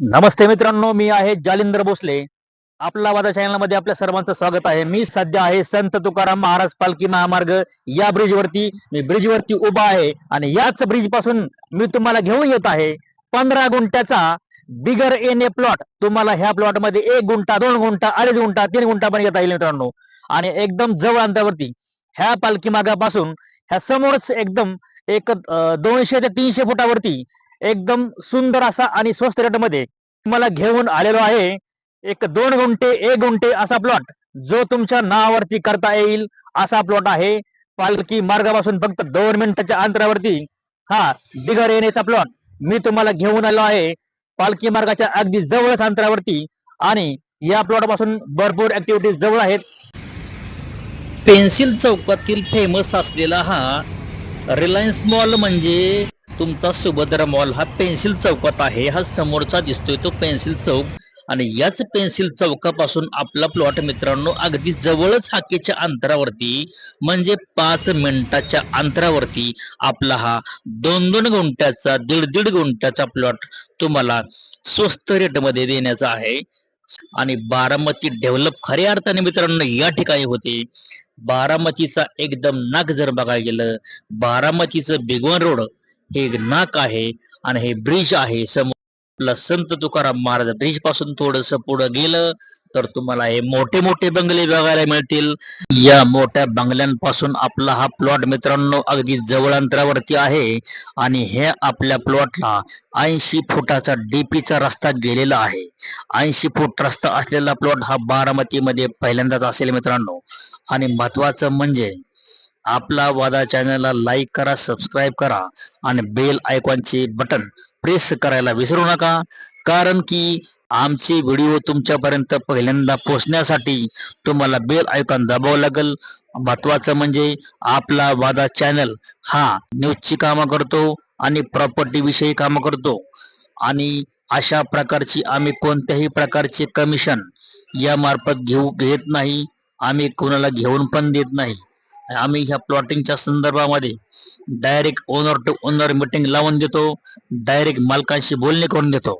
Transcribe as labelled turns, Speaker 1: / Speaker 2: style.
Speaker 1: नमस्ते मित्रांनो मी आहे जालिंदर भोसले. आपला वादा चॅनलमध्ये आपल्या सर्वांचं स्वागत आहे. मी सध्या आहे संत तुकाराम महाराज पालखी महामार्ग या ब्रिज वरती मी ब्रिज वरती उभा आहे आणि याच ब्रिजपासून मी तुम्हाला घेऊन येत आहे पंधरा गुंठ्याचा बिगर एन ए प्लॉट. तुम्हाला ह्या प्लॉटमध्ये एक गुंठा दोन गुंठा अडीच गुंठा तीन गुंठा पण घेता येईल मित्रांनो. आणि एकदम जवळ अंतरावरती ह्या पालखी मागापासून ह्या समोरच एकदम एक दोनशे ते तीनशे फुटावरती एकदम सुंदर असा आणि स्वस्त रेटमध्ये तुम्हाला घेऊन आलेलो आहे. एक दोन गुंठे एक गुंठे असा प्लॉट जो तुमच्या नावावरती करता येईल असा प्लॉट आहे. पालखी मार्गापासून फक्त दोन मिनिटाच्या अंतरावरती हा बिगर येण्याचा प्लॉट मी तुम्हाला घेऊन आलो आहे. पालखी मार्गाच्या अगदी जवळच अंतरावरती आणि या प्लॉटपासून भरपूर ऍक्टिव्हिटीज जवळ आहेत. पेन्सिल चौकातील फेमस असलेला हा रिलायन्स मॉल म्हणजे तुमचा सुभद्रा मॉल हा पेन्सिल चौकात आहे. हा समोरचा दिसतोय तो पेन्सिल चौक. आणि याच पेन्सिल चौकापासून आपला प्लॉट मित्रांनो अगदी जवळच हाकेच्या अंतरावरती म्हणजे पाच मिनिटाच्या अंतरावरती आपला हा दोन दोन गुंठ्याचा दीड दीड गुंठ्याचा प्लॉट तुम्हाला स्वस्त रेटमध्ये देण्याचा आहे. आणि बारामती डेव्हलप खऱ्या अर्थाने मित्रांनो या ठिकाणी होते. बारामतीचा एकदम नाक जर बघायला गेलं बारामतीचं बिगवन रोड हे एक नाक आहे आणि हे ब्रिज आहे. समोर आपलं संत तुकाराम महाराज ब्रिजपासून थोडस पुढं गेलं तर तुम्हाला हे मोठे मोठे बंगले बघायला मिळतील. या मोठ्या बंगल्यांपासून आपला हा प्लॉट मित्रांनो अगदी जवळ अंतरावरती आहे आणि हे आपल्या प्लॉटला ऐंशी फुटाचा डीपीचा रस्ता गेलेला आहे. ऐंशी फूट रस्ता असलेला प्लॉट हा बारामतीमध्ये पहिल्यांदाच असेल मित्रांनो. आणि महत्वाचं म्हणजे आपला वादा चॅनलला लाईक करा सबस्क्राईब करा आणि बेल आयकॉनचे बटन प्रेस करायला विसरू नका. कारण की आमचे व्हिडिओ तुमच्यापर्यंत पहिल्यांदा पोहोचण्यासाठी तुम्हाला बेल आयकॉन दाबावं लागेल. महत्वाचं म्हणजे आपला वादा चॅनल हा न्यूजची कामं करतो आणि प्रॉपर्टी विषयी कामं करतो. आणि अशा प्रकारची आम्ही कोणत्याही प्रकारचे कमिशन या मार्फत घेऊ घेत नाही. आम्ही कोणाला घेऊन पण देत नाही. आम्ही ह्या प्लॉटिंगच्या संदर्भामध्ये direct owner to owner meeting लावून देतो डायरेक्ट मालकांशी बोलणे करून देतो.